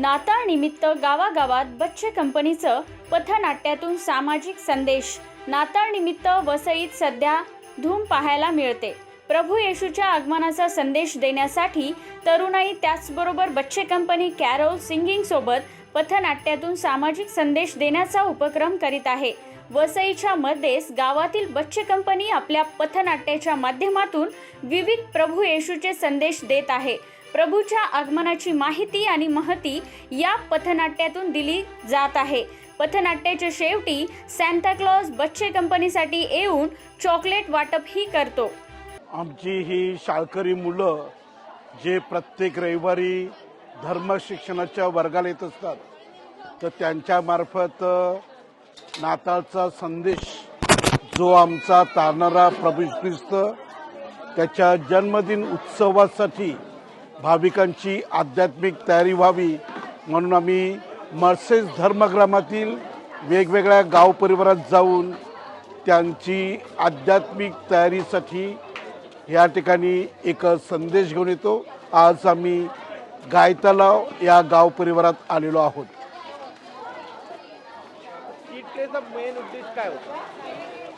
नाताळ निमित्त गावागावात बच्चे कंपनीचं पथनाट्यातून सामाजिक संदेश. नाताळ निमित्त वसईत सध्या धूम पाहायला मिळते. प्रभू येशूच्या आगमनाचा संदेश देण्यासाठी तरुणाई त्याचबरोबर बच्चे कंपनी कॅरोल सिंगिंग सोबत पथनाट्यातून सामाजिक संदेश देण्याचा उपक्रम करीत आहे. वसईच्या मध्येच गावातील बच्चे कंपनी आपल्या पथनाट्याच्या माध्यमातून विविध प्रभू येशूचे संदेश देत आहे. प्रभूच्या आगमनाची माहिती आणि महती या पथनाट्यातून दिली जात आहे. पथनाट्याच्या शेवटी सॅन्ताक्लॉज बच्चे कंपनीसाठी येऊन चॉकलेट वाटपही करतो. आमची ही शाळकरी मुलं जे प्रत्येक रविवारी धर्म शिक्षणाच्या वर्गाला येत असतात तर त्यांच्यामार्फत नाताळचा संदेश जो आमचा तारणारा प्रभू ख्रिस्त त्याच्या जन्मदिन उत्सवासाठी भाविकांची आध्यात्मिक तयारी व्हावी म्हणून आम्ही मर्सेस धर्मग्रामातील वेगवेगळ्या गाव परिवारात जाऊन त्यांची आध्यात्मिक तयारीसाठी या ठिकाणी एक संदेश घेऊन येतो. आज आम्ही गायतलाव या गाव परिवारात आलेलो आहोत. स्ट्रीट प्लेचा मेन उद्देश काय होता?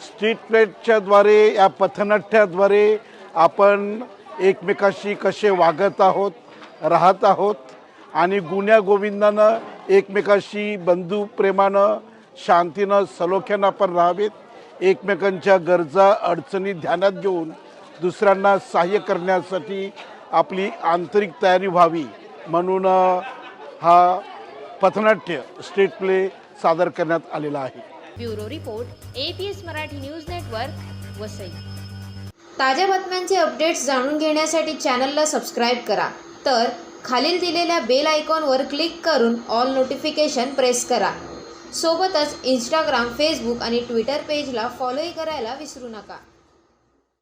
स्ट्रीट प्लेटच्या द्वारे या पथनाट्याद्वारे आपण एकमेकाशी कसे वागत आहोत राहत आहोत आणि गुण्या गोविंदानं एकमेकाशी बंधू प्रेमानं शांतीनं सलोख्यानं आपण राहावेत. एकमेकांच्या गरजा अडचणी ध्यानात घेऊन दुसऱ्यांना सहाय्य करण्यासाठी आपली आंतरिक तयारी व्हावी म्हणून हा पथनाट्य स्ट्रीट प्ले सादर करण्यात आलेला आहे. Bureau report APS Marathi news network Vasai. ताज्या बातम्यांचे अपडेट्स जाणून घेण्यासाठी चॅनलला सबस्क्राईब करा. तर खालील दिलेल्या बेल आयकॉनवर क्लिक करून ऑल नोटिफिकेशन प्रेस करा. सोबतच इंस्टाग्राम फेसबुक आणि ट्विटर पेजला फॉलोही करायला विसरू नका.